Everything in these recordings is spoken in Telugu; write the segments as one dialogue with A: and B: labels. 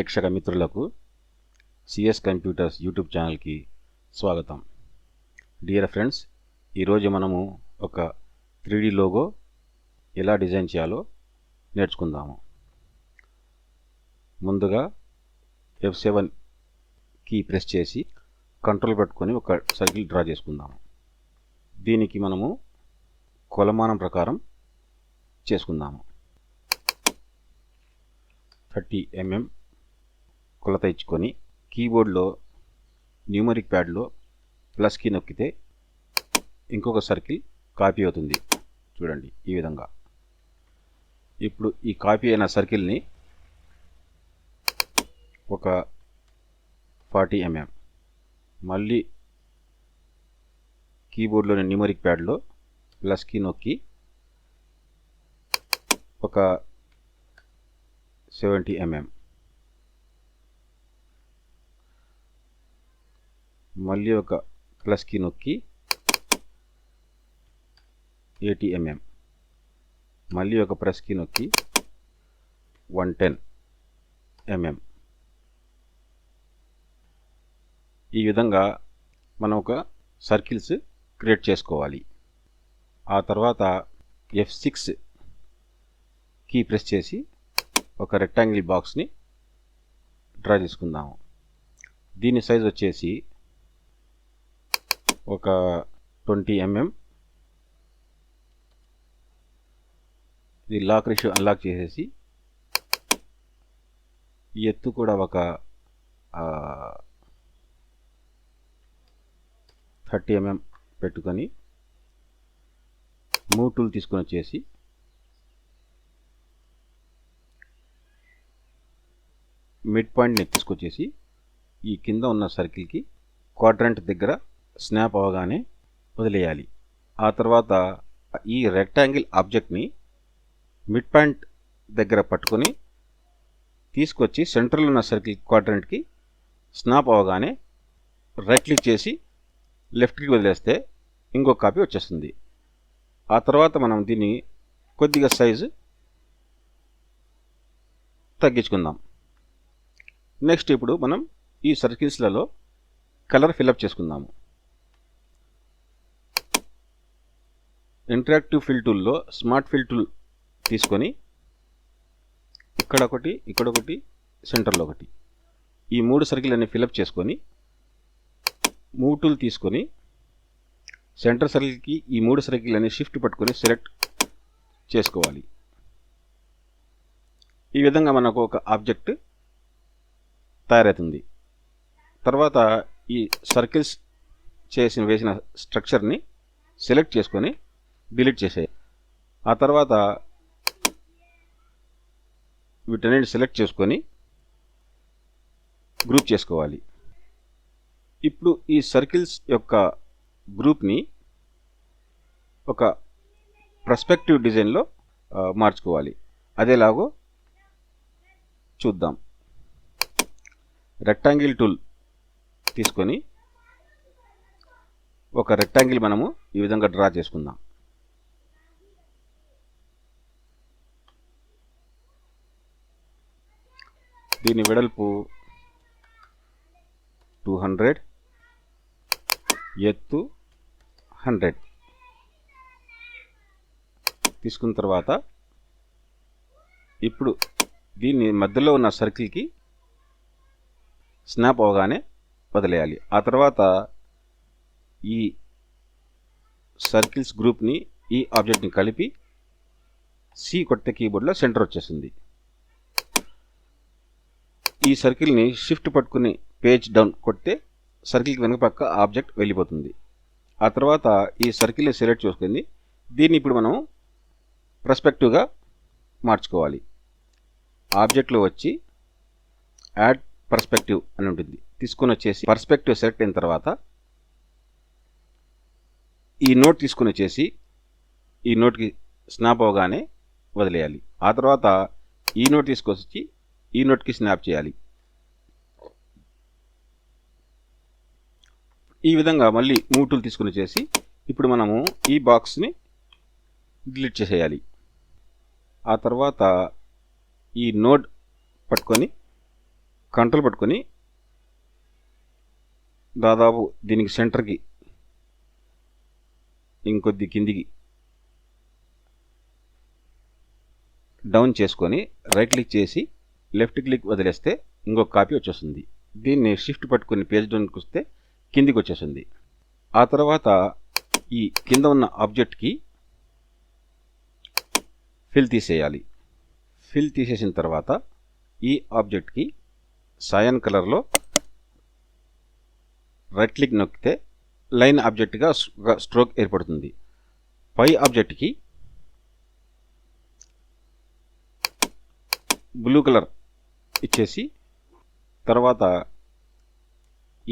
A: ప్రేక్షక మిత్రులకు సిఎస్ కంప్యూటర్స్ యూట్యూబ్ ఛానల్కి స్వాగతం. డియర్ ఫ్రెండ్స్ ఈరోజు మనము ఒక త్రీడీ లోగో ఎలా డిజైన్ చేయాలో నేర్చుకుందాము. ముందుగా ఎఫ్ సెవెన్ కీ ప్రెస్ చేసి కంట్రోల్ పెట్టుకొని ఒక సర్కిల్ డ్రా చేసుకుందాము. దీనికి మనము కొలమానం ప్రకారం చేసుకుందాము. థర్టీ ఎంఎం కొలత ఇచ్చుకొని కీబోర్డ్లో న్యూమరిక్ ప్యాడ్లో ప్లస్ కీ నొక్కితే ఇంకొక సర్కిల్ కాపీ అవుతుంది. చూడండి ఈ విధంగా. ఇప్పుడు ఈ కాపీ అయిన సర్కిల్ని ఒక ఫార్టీ ఎంఎం. మళ్ళీ కీబోర్డ్లోని న్యూమరిక్ ప్యాడ్లో ప్లస్ కీ నొక్కి ఒక సెవెంటీ ఎంఎం. మళ్ళీ ఒక ప్లస్కి నొక్కి ఎయిటీ ఎంఎం. మళ్ళీ ఒక ప్రెస్కి నొక్కి వన్ టెన్ ఎంఎం. ఈ విధంగా మనం ఒక సర్కిల్స్ క్రియేట్ చేసుకోవాలి. ఆ తర్వాత ఎఫ్ సిక్స్ కీ ప్రెస్ చేసి ఒక రెక్టాంగిల్ బాక్స్ని డ్రా చేసుకుందాము. దీని సైజ్ వచ్చేసి ఒక ట్వంటీ ఎంఎం. ఇది లాక్ రేషియో అన్లాక్ చేసేసి ఈ ఎత్తు కూడా ఒక థర్టీ ఎంఎం పెట్టుకొని మూవ్ టూల్ తీసుకొని వచ్చేసి మిడ్ పాయింట్ని తీసుకొచ్చేసి ఈ కింద ఉన్న సర్కిల్కి క్వాడ్రంట్ దగ్గర స్నాప్ అవగానే వదిలేయాలి. ఆ తర్వాత ఈ రెక్టాంగిల్ ఆబ్జెక్ట్ని మిడ్ పాయింట్ దగ్గర పట్టుకొని తీసుకొచ్చి సెంటర్లో ఉన్న సర్కిల్ క్వాడ్రంట్కి స్నాప్ అవగానే రైట్ క్లిక్ చేసి లెఫ్ట్కి వదిలేస్తే ఇంకో కాపీ వచ్చేస్తుంది. ఆ తర్వాత మనం దీన్ని కొద్దిగా సైజు తగ్గించుకుందాం. నెక్స్ట్ ఇప్పుడు మనం ఈ సర్కిల్స్లలో కలర్ ఫిల్అప్ చేసుకుందాము. ఇంటరాక్టివ్ ఫిల్ టూల్లో స్మార్ట్ ఫిల్ టూల్ తీసుకొని ఇక్కడ ఒకటి ఇక్కడ ఒకటి సెంటర్లో ఒకటి. ఈ మూడు సర్కిల్ అన్ని ఫిలప్ చేసుకొని మూవ్ టూల్ తీసుకొని సెంటర్ సర్కిల్కి ఈ మూడు సర్కిల్ అన్ని షిఫ్ట్ పట్టుకొని సెలెక్ట్ చేసుకోవాలి. ఈ విధంగా మనకు ఒక ఆబ్జెక్ట్ తయారవుతుంది. తర్వాత ఈ సర్కిల్స్ చేసిన వేసిన స్ట్రక్చర్ని సెలెక్ట్ చేసుకొని డిలీట్ చేసేయాలి ఆ తర్వాత వీటన్నిటి సెలెక్ట్ చేసుకొని గ్రూప్ చేసుకోవాలి. ఇప్పుడు ఈ సర్కిల్స్ యొక్క గ్రూప్ని ఒక ప్రస్పెక్టివ్ డిజైన్లో మార్చుకోవాలి. అదేలాగో చూద్దాం. రెక్టాంగిల్ టూల్ తీసుకొని ఒక రెక్టాంగిల్ మనము ఈ విధంగా డ్రా చేసుకుందాం. దీని వెడల్పు టూ హండ్రెడ్ ఎత్తు హండ్రెడ్. తీసుకున్న తర్వాత ఇప్పుడు దీన్ని మధ్యలో ఉన్న సర్కిల్కి స్నాప్ అవగానే వదిలేయాలి. ఆ తర్వాత ఈ సర్కిల్స్ గ్రూప్ని ఈ ఆబ్జెక్ట్ని కలిపి సి కొట్టే కీబోర్డ్లో సెంటర్ వచ్చేసింది. ఈ సర్కిల్ని షిఫ్ట్ పట్టుకుని పేజ్ డౌన్ కొడితే సర్కిల్కి వెనక పక్క ఆబ్జెక్ట్ వెళ్ళిపోతుంది. ఆ తర్వాత ఈ సర్కిల్ని సెలెక్ట్ చేసుకుంది. దీన్ని ఇప్పుడు మనం ప్రస్పెక్టివ్గా మార్చుకోవాలి. ఆబ్జెక్ట్లో వచ్చి యాడ్ పర్స్పెక్టివ్ అని ఉంటుంది. తీసుకొని వచ్చేసి పర్స్పెక్టివ్ సెలెక్ట్ అయిన తర్వాత ఈ నోట్ తీసుకొని వచ్చేసి ఈ నోట్కి స్నాప్ అవగానే వదిలేయాలి. ఆ తర్వాత ఈ నోట్ తీసుకొచ్చి ఈ నోట్కి స్నాప్ చేయాలి. ఈ విధంగా మళ్ళీ మూవ్ టూల్ తీసుకుని చేసి ఇప్పుడు మనము ఈ బాక్స్ని డిలీట్ చేసేయాలి. ఆ తర్వాత ఈ నోడ్ పట్టుకొని కంట్రోల్ పట్టుకొని దాదాపు దీనికి సెంటర్కి ఇంకొద్ది కిందికి డౌన్ చేసుకొని రైట్ క్లిక్ చేసి లెఫ్ట్ క్లిక్ వదిలేస్తే ఇంకొక కాపీ వచ్చేస్తుంది. దీన్ని షిఫ్ట్ పట్టుకుని పేజ్ డౌన్కి వస్తే కిందికి వచ్చేస్తుంది. ఆ తర్వాత ఈ కింద ఉన్న ఆబ్జెక్ట్కి ఫిల్ తీసేయాలి. ఫిల్ తీసేసిన తర్వాత ఈ ఆబ్జెక్ట్కి సాయన్ కలర్లో రైట్ క్లిక్ నొక్కితే లైన్ ఆబ్జెక్ట్గా స్ట్రోక్ ఏర్పడుతుంది. పై ఆబ్జెక్ట్కి బ్లూ కలర్ ఇచ్చేసి తర్వాత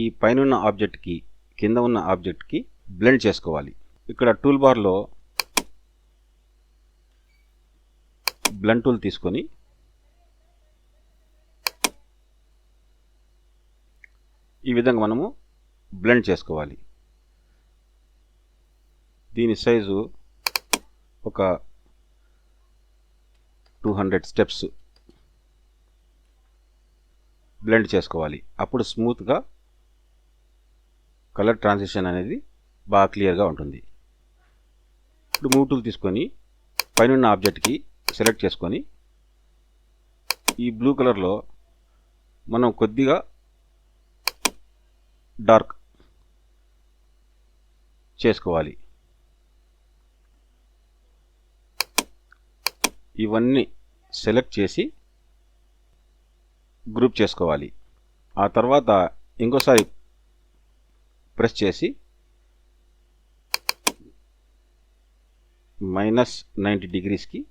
A: ఈ పైన ఆబ్జెక్ట్కి కింద ఉన్న ఆబ్జెక్ట్కి బ్లెండ్ చేసుకోవాలి. ఇక్కడ టూల్ బార్లో బ్లెండ్ టూల్ తీసుకొని ఈ విధంగా మనము బ్లెండ్ చేసుకోవాలి. దీని సైజు ఒక టూ హండ్రెడ్ స్టెప్స్ బ్లెండ్ చేసుకోవాలి. అప్పుడు స్మూత్గా కలర్ ట్రాన్సిషన్ అనేది బాగా క్లియర్గా ఉంటుంది. ఇప్పుడు మూవ్ టూల్ తీసుకొని పైన ఆబ్జెక్ట్కి సెలెక్ట్ చేసుకొని ఈ బ్లూ కలర్లో మనం కొద్దిగా డార్క్ చేసుకోవాలి. ఇవన్నీ సెలెక్ట్ చేసి గ్రూప్ చేసుకోవాలి. ఆ తర్వాత ఇంకోసారి ప్రెస్ చేసి మైనస్ నైంటీ డిగ్రీస్కి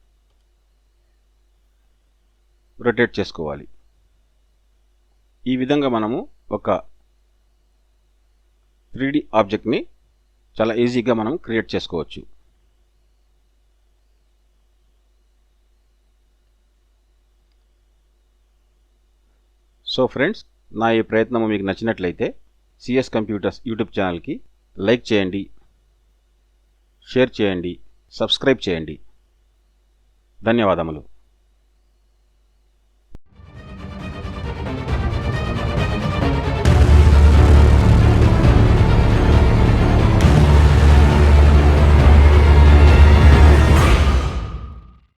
A: రొటేట్ చేసుకోవాలి. ఈ విధంగా మనము ఒక త్రీ ఆబ్జెక్ట్ని చాలా ఈజీగా మనం క్రియేట్ చేసుకోవచ్చు. సో ఫ్రెండ్స్ నా ఈ ప్రయత్నం మీకు నచ్చినట్లయితే సిఎస్ కంప్యూటర్స్ యూట్యూబ్ ఛానల్కి లైక్ చేయండి షేర్ చేయండి సబ్స్క్రైబ్ చేయండి. ధన్యవాదములు.